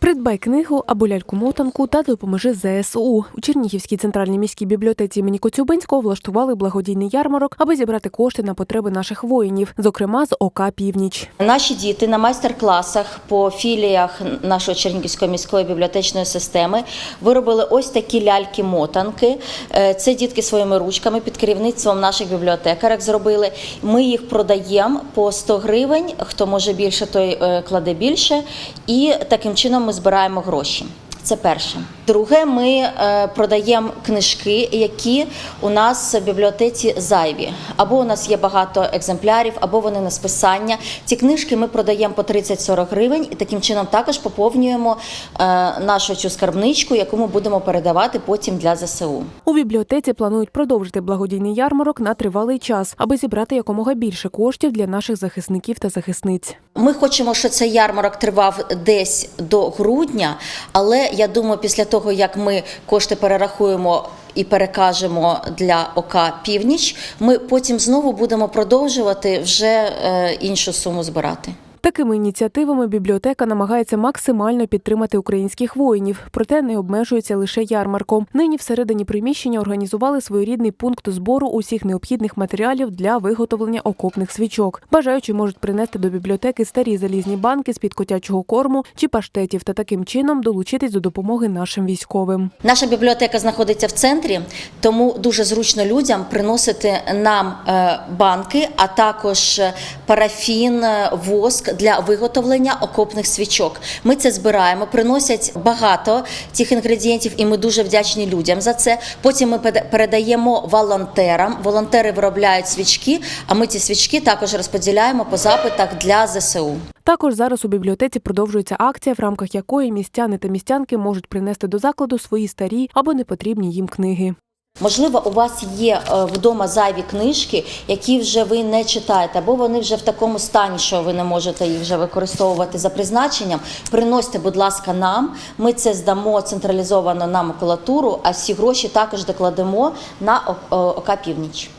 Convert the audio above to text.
Придбай книгу або ляльку-мотанку та допоможи ЗСУ. У Чернігівській центральній міській бібліотеці імені Коцюбинського влаштували благодійний ярмарок, аби зібрати кошти на потреби наших воїнів, зокрема з ОК Північ. Наші діти на майстер-класах по філіях нашої Чернігівської міської бібліотечної системи виробили ось такі ляльки-мотанки. Е, Це дітки своїми ручками під керівництвом наших бібліотекарок зробили. Ми їх продаємо по 100 гривень. Хто може більше, той е, кладе більше. І таким чином ми збираємо гроші. Це перше. Друге, ми е, продаємо книжки, які у нас в бібліотеці зайві. Або у нас є багато екземплярів, або вони на списання. Ці книжки ми продаємо по 30-40 гривень і таким чином також поповнюємо е, нашу цю скарбничку, яку ми будемо передавати потім для ЗСУ. У бібліотеці планують продовжити благодійний ярмарок на тривалий час, аби зібрати якомога більше коштів для наших захисників та захисниць. Ми хочемо, щоб цей ярмарок тривав десь до грудня, але я думаю, після того як ми кошти перерахуємо. І перекажемо для ОК Північ. Ми потім знову будемо продовжувати вже е, іншу суму збирати. Такими ініціативами бібліотека намагається максимально підтримати українських воїнів, проте не обмежується лише ярмарком. Нині всередині приміщення організували своєрідний пункт збору усіх необхідних матеріалів для виготовлення окопних свічок. Бажаючі можуть принести до бібліотеки старі залізні банки з під котячого корму чи паштетів та таким чином долучитись до допомоги нашим військовим. Наша бібліотека знаходиться в центрі, тому дуже зручно людям приносити нам е, банки, а також е, парафін, е, для виготовлення окопних свічок. Ми це збираємо, приносять багато цих інгредієнтів, і ми дуже вдячні людям за це. Потім ми передаємо волонтерам. Волонтери виробляють свічки, а ми ці свічки також розподіляємо по запитах для ЗСУ. Також зараз у бібліотеці продовжується акція, в рамках якої містяни та містянки можуть принести до закладу свої старі або непотрібні їм книги. Можливо, у вас є е, вдома зайві книжки, які вже ви не читаєте, або вони вже в такому стані, що ви не можете їх вже використовувати за призначенням. Приносьте, будь ласка, нам. Ми це здамо централізовано на макулатуру, а всі гроші також докладемо на О- ОК Північ.